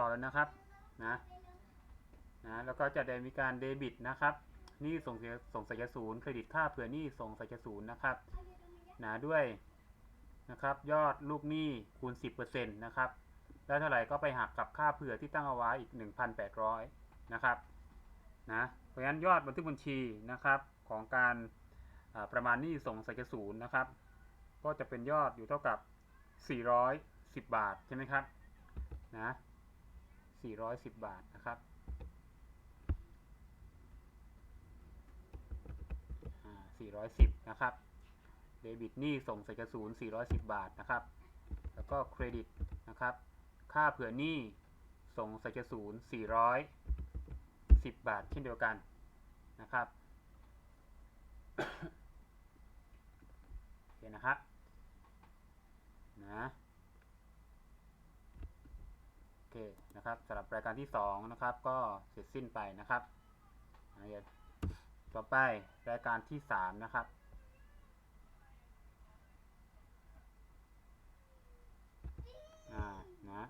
ต่อแล้วนะครับนะนะแล้วก็จะได้มีการเดบิตนะครับหนี่ส่งเสียส่งสัญญาศูนย์เครดิตค่าเผื่อหนี้ส่งสัญญาศูนย์นะครับนะด้วยนะครับยอดลูกหนี้คูณ 10%นะครับแล้วเท่าไหร่ก็ไปหักกับค่าเผื่อที่ตั้งเอาไว้อีก 1,800นะครับนะเพราะฉะนั้นยอดบันทึกบัญชีนะครับของการประมาณหนี้ส่งสัญญาศูนย์นะครับ ก็จะเป็นยอดอยู่เท่ากับ 410 บาทใช่ไหมครับนะ 410 บาทนะครับอ่า410 นะครับ เดบิตหนี้ส่งใส่กระสูน410 บาทนะครับ แล้วก็เครดิตนะครับ ค่าเผื่อหนี้ส่งใส่กระสูน410 บาทเช่นเดียวกันนะครับโอเคนะครับนะ อเคนะครับสำหรับรายการที่2นะครับก็เสร็จสิ้นไปนะครับเดี๋ยวต่อไปรายการที่3นะครับอ่านะ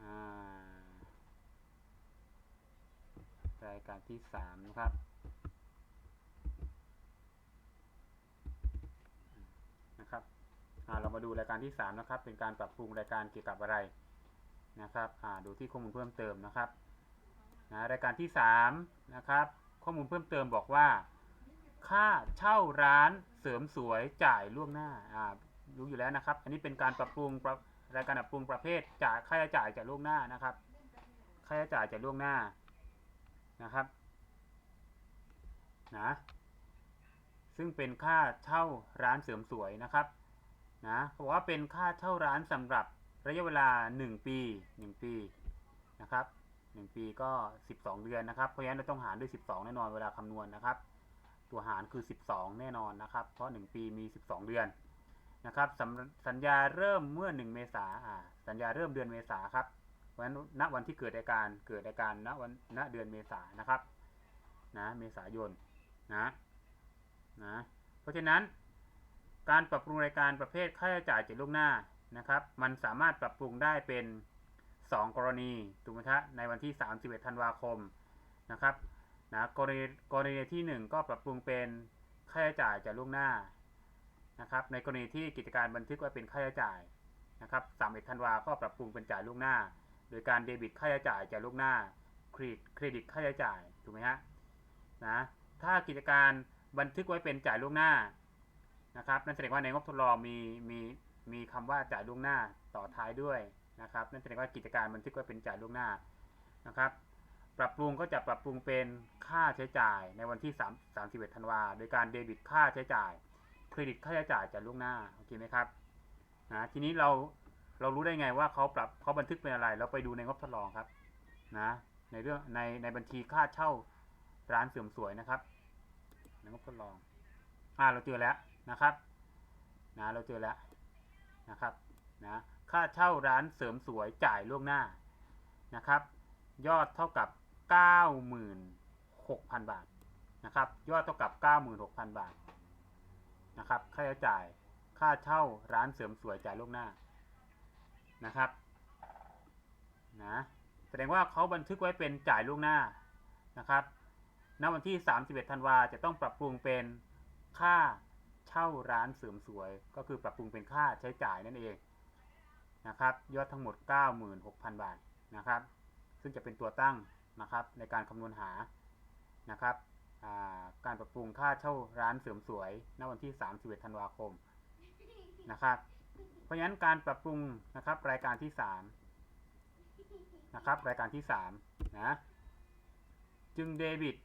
อ่ารายการที่3นะครับอ่า เรามาดูรายการที่ 3 นะครับ เป็นการปรับปรุงรายการเกี่ยวกับอะไรนะครับดูที่ข้อมูลเพิ่มเติมนะครับนะรายการที่3นะครับข้อมูลเพิ่มเติมบอกว่า ค่าเช่าร้านเสริมสวยจ่ายล่วงหน้ารู้อยู่แล้วนะครับ อันนี้เป็นการปรับปรุงรรายการปรับปรุงประเภทจ่ายค่าใช้จ่ายจ่ายล่วงหน้านะครับค่าใช้จ่ายจ่ายล่วงหน้านะครับนะซึ่งเป็นค่าเช่าร้านเสริมสวยนะครับ นะบอกว่าเป็นค่าเช่าร้านสำหรับระยะเวลา 1 ปี 1 ปีนะครับ 1 ปีก็ 12 เดือนนะครับ เพราะฉะนั้นเราต้องหารด้วย 12 แน่นอนเวลาคำนวณนะครับ ตัวหารคือ 12 แน่นอนนะครับ เพราะ 1 ปีมี 12 เดือนนะครับส,สัญญาเริ่มเมื่อ 1 เมษาอ่าสัญญาเริ่มเดือนเมษาครับเพราะฉะนั้นณวันที่เกิดอาการเกิดอาการณวันณเดือนเมษานะครับนะเมษายนนะนะเพราะฉะนั้น การปรับปรุงรายการประเภทค่าใช้จ่ายจ่ายล่วงหน้านะครับ มันสามารถปรับปรุงได้เป็น 2 กรณีถูกไหมครับในวันที่ 31 ธันวาคมนะครับนะกรณีกรณีที่ 1 ก็ปรับปรุงเป็นค่าใช้จ่ายจ่ายล่วงหน้านะครับ ในกรณีที่กิจการบันทึกไว้เป็นค่าใช้จ่ายนะครับ31ธันวาก็ปรับปรุงเป็นจ่ายล่วงหน้า โดยการเดบิตค่าใช้จ่ายจ่ายล่วงหน้าเครดิตเครดิตค่าใช้จ่ายถูกไหมฮะนะถ้ากิจการบันทึกไว้เป็นจ่ายล่วงหน้า นะครับนั่นแสดงว่าในงบทดลองมีมีมีคำว่าจ่ายล่วงหน้าต่อท้ายด้วยนะครับนั่นแสดงว่ากิจการบันทึกไว้เป็นจ่ายล่วงหน้านะครับ ปรับปรุงก็จะปรับปรุงเป็นค่าใช้จ่ายในวันที่3 31ธันวาโดยการเดบิตค่าใช้จ่ายเครดิตค่าใช้จ่ายจ่ายล่วงหน้าโอเคไหมครับนะทีนี้เราเรารู้ได้ไงว่าเขาปรับเขาบันทึกเป็นอะไร เราไปดูในงบทดลองครับนะในเรื่องในในบัญชีค่าเช่าร้านเสริมสวยนะครับในงบทดลองอ่าเราเจอแล้ว นะครับนะเราเจอแล้วนะครับนะค่าเช่าร้านเสริมสวยจ่ายล่วงหน้านะครับ ยอดเท่ากับ 96,000 บาทนะครับ ยอดเท่ากับ 96,000 บาทนะครับ ค่าใช้จ่ายค่าเช่าร้านเสริมสวยจ่ายล่วงหน้านะครับนะแสดงว่าเขาบันทึกไว้เป็นจ่ายล่วงหน้านะครับณวันที่ 31 ธันวาจะต้องปรับปรุงเป็นค่า เช่าร้านเสริมสวย ก็คือปรับปรุงเป็นค่าใช้จ่ายนั่นเองนะครับยอดทั้งหมด 96,000 บาทนะครับ ซึ่งจะเป็นตัวตั้งนะครับในการคำนวณหานะครับการปรับปรุงค่าเช่าร้านเสริมสวยณวันที่ 31 ธันวาคมนะครับ เพราะฉะนั้นการปรับปรุงนะครับรายการที่3นะครับรายการที่3นะจึงเดบิต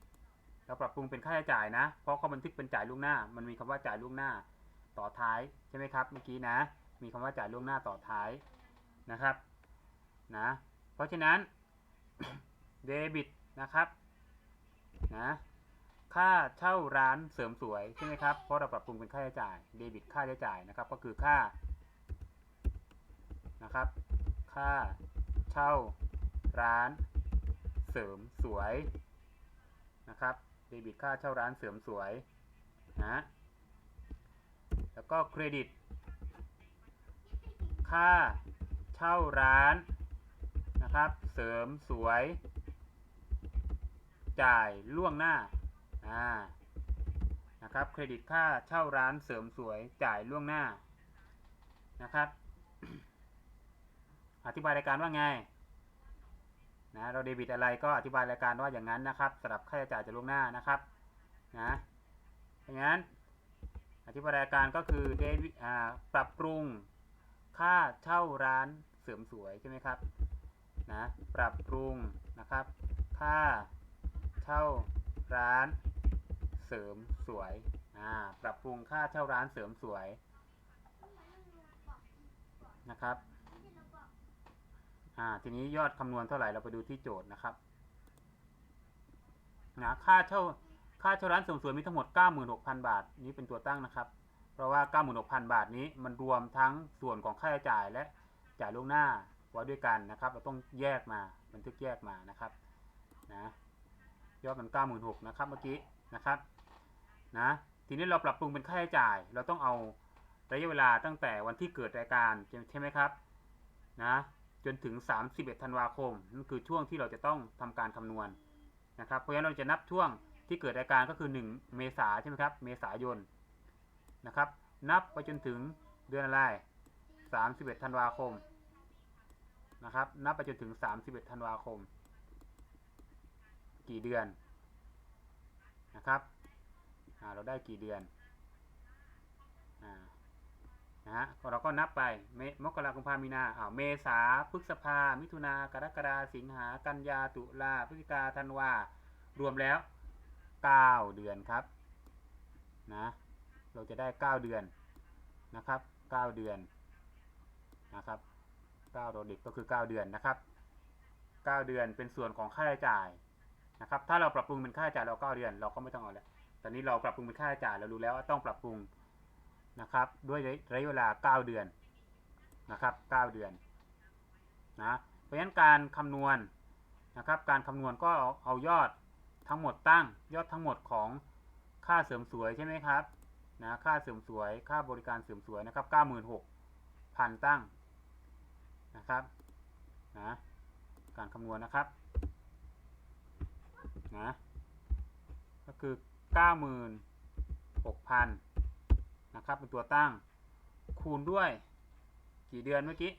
เราปรับปรุงเป็นค่าใช้จ่ายนะ เพราะเขาบันทึกเป็นจ่ายล่วงหน้า มันมีคำว่าจ่ายล่วงหน้าต่อท้ายใช่ไหมครับเมื่อกี้นะ มีคำว่าจ่ายล่วงหน้าต่อท้ายนะครับนะเพราะฉะนั้นเดบิตนะครับนะค่าเช่าร้านเสริมสวยใช่ไหมครับเพราะเราปรับปรุงเป็นค่าใช้จ่ายเดบิตค่าใช้จ่ายนะครับ ก็คือค่านะครับ ค่าเช่าร้านเสริมสวยนะครับ เดบิตค่าเช่าร้านเสริมสวยนะแล้วก็เครดิต ค่าเช่าร้านนะครับ เสริมสวย จ่ายล่วงหน้าอ่านะครับเครดิตค่าเช่าร้านเสริมสวยจ่ายล่วงหน้านะครับ อธิบายรายการว่าไง นะเราเดบิตอะไรก็อธิบายรายการว่าอย่างนั้นนะครับสำหรับค่าใช้จ่ายจากล่วงหน้านะครับนะอย่างนั้นอธิบายรายการก็คือเดบิอ่าปรับปรุงค่าเช่าร้านเสริมสวยใช่ไหมครับนะปรับปรุงนะครับ ค่าเช่าร้านเสริมสวยอ่าปรับปรุงค่าเช่าร้านเสริมสวยนะครับ อ่าทีนี้ยอดคำนวณเท่าไหร่เราไปดูที่โจทย์นะครับนะค่าเช่าค่าเช่าร้านเสริมสวยมีทั้งหมด 96,000 บาท นี้เป็นตัวตั้งนะครับ เพราะว่า 96,000 บาทนี้มันรวมทั้งส่วนของค่าใช้จ่ายและจ่ายล่วงหน้าไว้ด้วยกันนะครับ เราต้องแยกมาบันทึกแยกมานะครับนะยอดมัน 96,000นะครับเมื่อกี้นะครับนะทีนี้เราปรับปรุงเป็นค่าใช้จ่าย เราต้องเอาระยะเวลาตั้งแต่วันที่เกิดรายการใช่ไหมครับนะ จนถึง 31 ธันวาคมนั่นคือช่วงที่เราจะต้องทำการคำนวณนะครับ เพราะฉะนั้นเราจะนับช่วงที่เกิดรายการก็คือ 1 เมษาใช่ไหมครับ เมษายนนะครับ นับไปจนถึงเดือนอะไร 31 ธันวาคมนะครับ นับไปจนถึง 31 ธันวาคม กี่เดือนนะครับเราได้กี่เดือนอ่า ฮะเราก็นับไปเมมกราคมพามีนาอ่าวเมษาพฤษภา มิถุนากรกฎาสิงหากันยาตุลาพฤศจิกาธันวา รวมแล้ว 9 เดือนครับนะเราจะได้ 9 เดือนนะครับ 9 เดือนนะครับ9ตัวเด็กก็คือ 9 เดือนนะครับ 9 เดือนเป็นส่วนของค่าใช้จ่ายนะครับ ถ้าเราปรับปรุงเป็นค่าใช้จ่ายเรา 9 เดือน เราก็ไม่ต้องเอาแล้วตอนนี้เราปรับปรุงเป็นค่าใช้จ่ายเรารู้แล้วว่าต้องปรับปรุง นะครับ ด้วยระยะเวลา 9 เดือนนะครับ 9 เดือนนะเพราะฉะนั้นการคำนวณนะครับ การคำนวณก็เอาเอายอดทั้งหมดตั้งยอดทั้งหมดของค่าเสริมสวยใช่ไหมครับนะค่าเสริมสวย ค่าบริการเสริมสวยนะครับ 96,000 ตั้งนะครับนะการคำนวณนะครับนะก็คือ 96,000 นะครับ เป็นตัวตั้งคูณด้วย กี่เดือนเมื่อกี้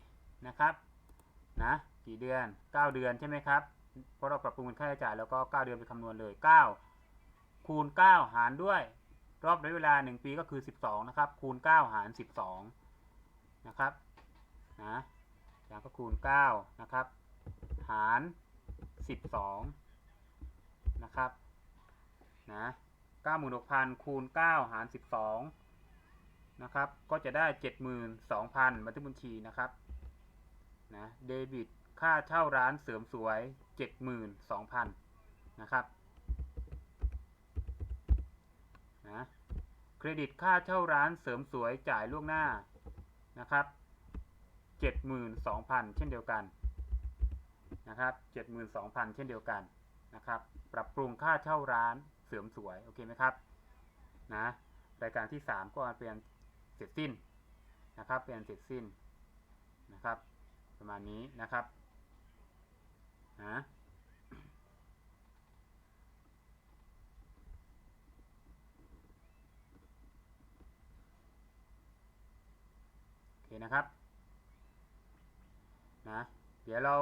นะครับนะกี่เดือน 9 เดือนใช่ไหมครับเพราะเราปรับปรุงเป็นค่าใช้จ่ายแล้วก็ 9 เดือนไปคำนวณเลย 9 คูณ 9 หารด้วย รอบระยะเวลา 1 ปีก็คือ 12 นะครับ คูณ 9 หาร 12 นะครับนะแล้วก็คูณ 9 นะครับ หาร 12 นะครับนะ96,000 คูณ 9 หาร 12 นะครับ ก็จะได้ 72,000 บันทึกบัญชีนะครับนะเดบิตค่าเช่าร้านเสริมสวย 72,000 นะครับนะเครดิตค่าเช่าร้านเสริมสวยจ่ายล่วงหน้านะครับ 72,000 เช่นเดียวกันนะครับ 72,000 เช่นเดียวกันนะครับ ปรับปรุงค่าเช่าร้านเสริมสวย โอเคไหมครับ นะ รายการที่ 3 ก็เป็น เสร็จสิ้นนะครับเป็นเสร็จสิ้นนะครับ ประมาณนี้นะครับนะโอเคนะครับนะเดี๋ยวเรา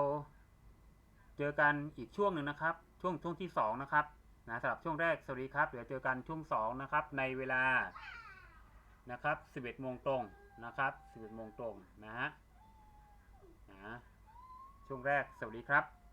เจอกันอีกช่วงหนึ่งนะครับ ช่วงช่วงที่สองนะครับนะสำหรับช่วงแรกสวัสดีครับ เดี๋ยวเจอกันช่วงสองนะครับ ในเวลา นะครับ11โมงตรงนะครับ11โมงตรงนะฮะนะช่วงแรกสวัสดีครับ